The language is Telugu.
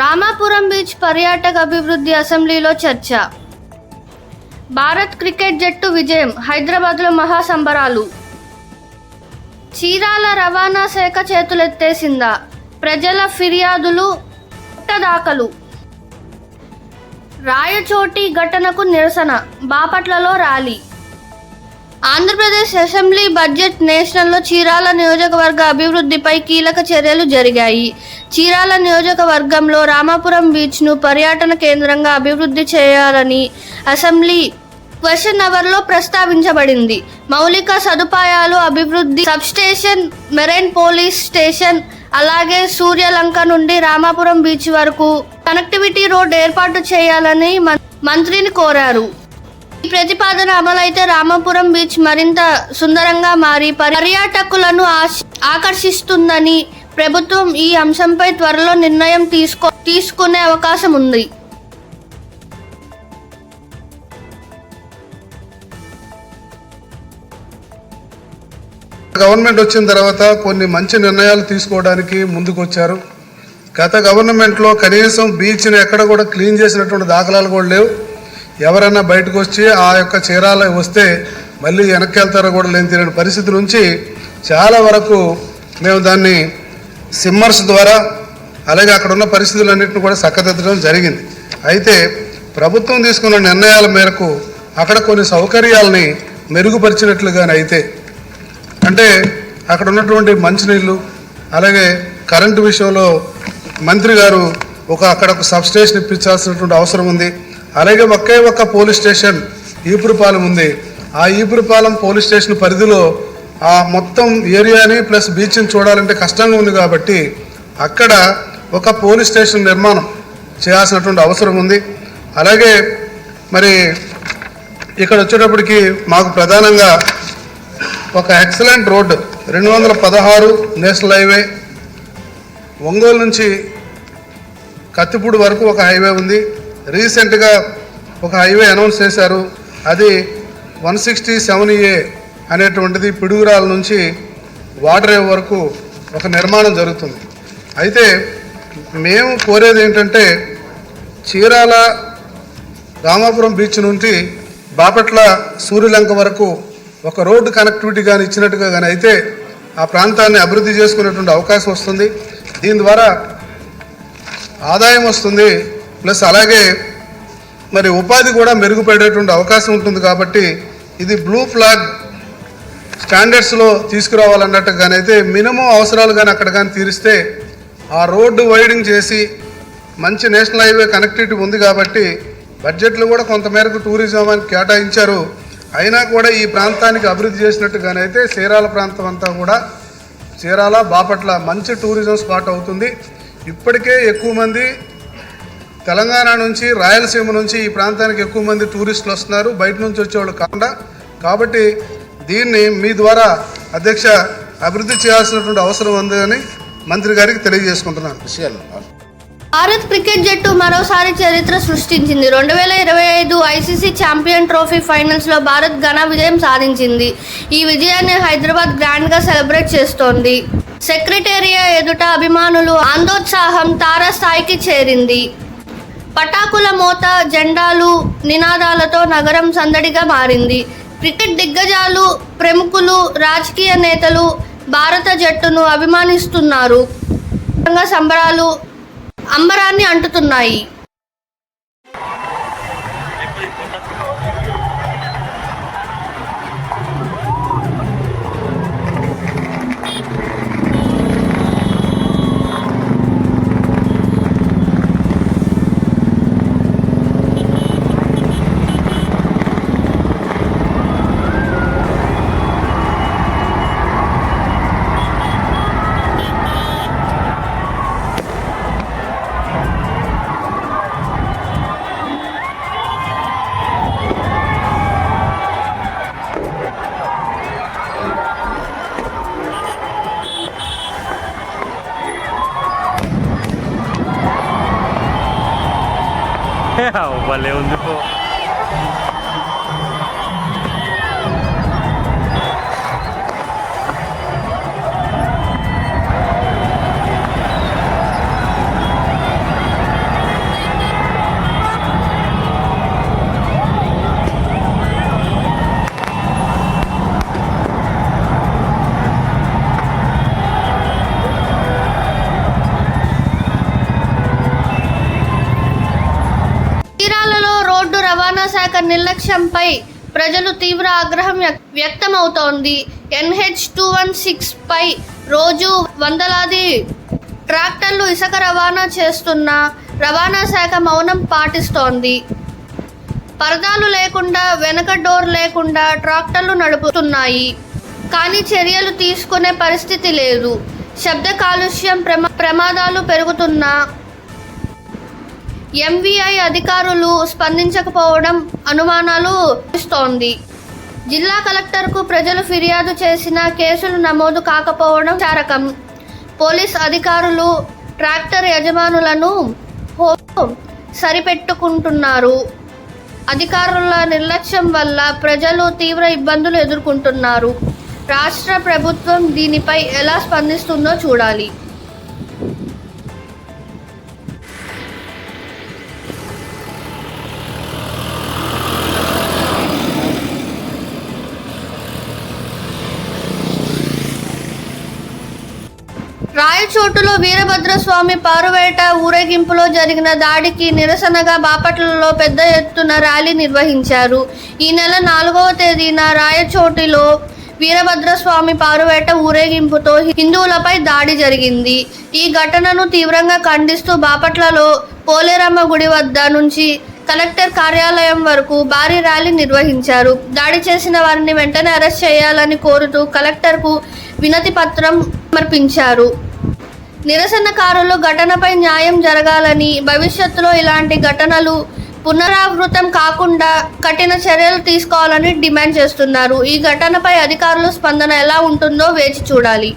రామాపురం బీచ్ పర్యాటక అభివృద్ధి అసెంబ్లీలో చర్చ. భారత్ క్రికెట్ జట్టు విజయం హైదరాబాద్లో మహా సంబరాలు చీరాల రవాణా శాఖ చేతులెత్తేసిందా? ప్రజల ఫిర్యాదులు దాఖలు రాయచోటి ఘటనకు నిరసన బాపట్లలో ర్యాలీ. ఆంధ్రప్రదేశ్ అసెంబ్లీ బడ్జెట్ నేషనల్లో చీరాల నియోజకవర్గ అభివృద్ధిపై కీలక చర్యలు జరిగాయి. చీరాల నియోజకవర్గంలో రామాపురం బీచ్ను పర్యాటన కేంద్రంగా అభివృద్ధి చేయాలని అసెంబ్లీ క్వశ్చన్ అవర్లో ప్రస్తావించబడింది. మౌలిక సదుపాయాలు అభివృద్ధి సబ్స్టేషన్ మెరైన్ పోలీస్ స్టేషన్ అలాగే సూర్యలంక నుండి రామాపురం బీచ్ వరకు కనెక్టివిటీ రోడ్ ఏర్పాటు చేయాలని మం- మంత్రిని కోరారు. ఈ ప్రతిపాదన అమలైతే రామాపురం బీచ్ మరింత సుందరంగా మారి పర్యాటకులను ఆకర్షిస్తుందని ప్రభుత్వం ఈ అంశంపై త్వరలో నిర్ణయం తీసుకో తీసుకునే అవకాశం ఉంది. గవర్నమెంట్ వచ్చిన తర్వాత కొన్ని మంచి నిర్ణయాలు తీసుకోవడానికి ముందుకు వచ్చారు గత గవర్నమెంట్లో కనీసం బీచ్ని ఎక్కడ కూడా క్లీన్ చేసినటువంటి దాఖలాలు కూడా లేవు. ఎవరైనా బయటకు వచ్చి ఆ యొక్క చీరాల వస్తే మళ్ళీ వెనక్కి వెళ్తారో కూడా లేని తెలియని పరిస్థితి నుంచి చాలా వరకు మేము దాన్ని సిమ్మర్స్ ద్వారా అలాగే అక్కడ ఉన్న పరిస్థితులన్నింటిని కూడా చక్కదిద్దడం జరిగింది. అయితే ప్రభుత్వం తీసుకున్న నిర్ణయాల మేరకు అక్కడ కొన్ని సౌకర్యాలని అయితే అంటే అక్కడ ఉన్నటువంటి మంచినీళ్ళు అలాగే కరెంటు విషయంలో మంత్రి గారు ఒక అక్కడ ఒక సబ్ స్టేషన్ ఇప్పించాల్సినటువంటి అవసరం ఉంది. అలాగే ఒకే ఒక్క పోలీస్ స్టేషన్ ఈపురపాలెం ఉంది. ఆ ఈపురపాలెం పోలీస్ స్టేషన్ పరిధిలో ఆ మొత్తం ఏరియాని ప్లస్ బీచ్ని చూడాలంటే కష్టంగా ఉంది కాబట్టి అక్కడ ఒక పోలీస్ స్టేషన్ నిర్మాణం చేయాల్సినటువంటి అవసరం ఉంది. అలాగే మరి ఇక్కడ వచ్చేటప్పటికి మాకు ప్రధానంగా ఒక ఎక్సలెంట్ రోడ్డు రెండు వందల పదహారు నేషనల్ హైవే ఒంగోలు నుంచి కత్తిపూడి వరకు ఒక హైవే ఉంది. రీసెంట్గా ఒక హైవే అనౌన్స్ చేశారు. అది వన్ సిక్స్టీ సెవెన్ ఏ అనేటువంటిది పిడుగురాల నుంచి వాటర్ వరకు ఒక నిర్మాణం జరుగుతుంది. అయితే మేము కోరేది ఏంటంటే చీరాల రామాపురం బీచ్ నుండి బాపట్ల సూర్యలంక వరకు ఒక రోడ్డు కనెక్టివిటీ కానీ ఇచ్చినట్టుగా కానీ అయితే ఆ ప్రాంతాన్ని అభివృద్ధి చేసుకునేటువంటి అవకాశం వస్తుంది. దీని ద్వారా ఆదాయం వస్తుంది. ప్లస్ అలాగే మరి ఉపాధి కూడా మెరుగుపడేటువంటి అవకాశం ఉంటుంది కాబట్టి ఇది బ్లూ ఫ్లాగ్ స్టాండర్డ్స్లో తీసుకురావాలన్నట్టు కానీ అయితే మినిమం అవసరాలు కానీ అక్కడ కానీ తీరిస్తే ఆ రోడ్డు వైడింగ్ చేసి మంచి నేషనల్ హైవే కనెక్టివిటీ ఉంది కాబట్టి బడ్జెట్లో కూడా కొంతమేరకు టూరిజం అని కేటాయించారు. అయినా కూడా ఈ ప్రాంతానికి అభివృద్ధి చేసినట్టుగానైతే చీరాల ప్రాంతం అంతా కూడా చీరాల బాపట్ల మంచి టూరిజం స్పాట్ అవుతుంది. ఇప్పటికే ఎక్కువ మంది తెలంగాణ నుంచి రాయలసీమ నుంచి ఈ ప్రాంతానికి ఎక్కువ మంది టూరిస్టులు వస్తున్నారు. బయట నుంచి వచ్చేవాళ్ళు కాకుండా. కాబట్టి దీన్ని మీ ద్వారా అధ్యక్ష అభివృద్ధి చేయాల్సినటువంటి అవసరం ఉంది అని మంత్రి గారికి తెలియజేసుకుంటున్నాను. విషయాలు భారత్ క్రికెట్ జట్టు మరోసారి చరిత్ర సృష్టించింది. రెండు వేల ఇరవై ఐదు ఐసీసీ ఛాంపియన్ ట్రోఫీ ఫైనల్స్లో భారత్ ఘన విజయం సాధించింది. ఈ విజయాన్ని హైదరాబాద్ గ్రాండ్గా సెలబ్రేట్ చేస్తోంది. సెక్రటేరియా ఎదుట అభిమానులు ఆందోత్సాహం తారస్థాయికి చేరింది. పటాకుల మోత జెండాలు నినాదాలతో నగరం సందడిగా మారింది. క్రికెట్ దిగ్గజాలు ప్రముఖులు రాజకీయ నేతలు భారత జట్టును అభిమానిస్తున్నారు. సంబరాలు అంబరాన్ని అంటుతున్నాయి. భలే ఉంది పో నిర్లక్ష్యంపై ప్రజలు తీవ్ర ఆగ్రహం వ్యక్- వ్యక్తమవుతోంది. ఎన్హెచ్ టూ వన్ సిక్స్ పై రోజు వందలాది ట్రాక్టర్లు ఇసుక రవాణా చేస్తున్న రవాణా శాఖ మౌనం పాటిస్తోంది. పరదాలు లేకుండా వెనక డోర్ లేకుండా ట్రాక్టర్లు నడుపుతున్నాయి. కానీ చర్యలు తీసుకునే పరిస్థితి లేదు. శబ్ద కాలుష్యం ప్రమా ప్రమాదాలు పెరుగుతున్నా ఎంవీఐ అధికారులు స్పందించకపోవడం అనుమానాలు ఇస్తోంది జిల్లా కలెక్టర్కు ప్రజలు ఫిర్యాదు చేసిన కేసులు నమోదు కాకపోవడం చారకం. పోలీస్ అధికారులు ట్రాక్టర్ యజమానులను సరిపెట్టుకుంటున్నారు. అధికారుల నిర్లక్ష్యం వల్ల ప్రజలు తీవ్ర ఇబ్బందులు ఎదుర్కొంటున్నారు. రాష్ట్ర ప్రభుత్వం దీనిపై ఎలా స్పందిస్తుందో చూడాలి. రాయచోటులో వీరభద్రస్వామి పారువేట ఊరేగింపులో జరిగిన దాడికి నిరసనగా బాపట్లలో పెద్ద ఎత్తున ర్యాలీ నిర్వహించారు. ఈ నెల నాలుగవ తేదీన రాయచోటిలో వీరభద్రస్వామి పారువేట ఊరేగింపుతో హిందువులపై దాడి జరిగింది. ఈ ఘటనను తీవ్రంగా ఖండిస్తూ బాపట్లలో పోలేరమ్మ గుడి వద్ద నుంచి కలెక్టర్ కార్యాలయం వరకు భారీ ర్యాలీ నిర్వహించారు. దాడి చేసిన వారిని వెంటనే అరెస్ట్ చేయాలని కోరుతూ కలెక్టర్కు వినతి పత్రం సమర్పించారు. నిరసనకారులు ఘటనపై న్యాయం జరగాలని భవిష్యత్తులో ఇలాంటి ఘటనలు పునరావృతం కాకుండా కఠిన చర్యలు తీసుకోవాలని డిమాండ్ చేస్తున్నారు. ఈ ఘటనపై అధికారుల స్పందన ఎలా ఉంటుందో వేచి చూడాలి.